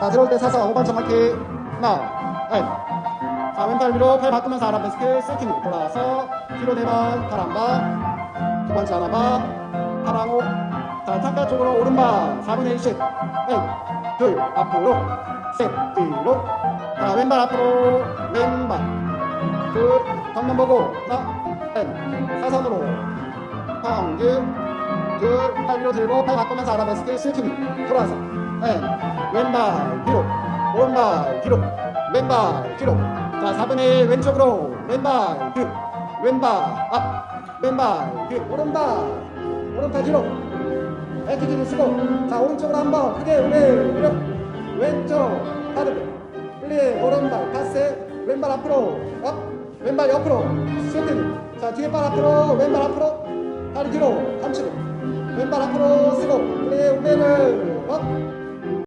자, 들어올 때 서서 5번 정확히. 하나, 네. 자, 왼팔 위로 팔 바꾸면서 아랍 데스크 세팅. 돌아서 뒤로 네번 번. 두 번째 하나 번. 팔하고. 자, 창가 쪽으로 오른발 4분의 1씩. 네. 둘, 앞으로. 셋, 뒤로. 자, 왼발 앞으로. 왼발. 둘, 정면 보고. 하나, 셋. 사선으로. 평균. 둘, 팔 위로 들고 팔 바꾸면서 아라베스크 스팅 돌아서 네. 왼발 뒤로 오른발 뒤로 왼발 뒤로. 자 4분의 1 왼쪽으로 왼발 뒤 왼발 앞 왼발 뒤 오른발 오른팔 뒤로. 에티지를 쓰고 자 오른쪽으로 한번 크게 올려 왼쪽 하드 플리 오른발 파세 왼발 앞으로 업 왼발 옆으로. 스팅. 자 뒤에 발 앞으로 왼발 앞으로. 다리 뒤로 감치고 왼발 앞으로 쓰고 플리 우베를 업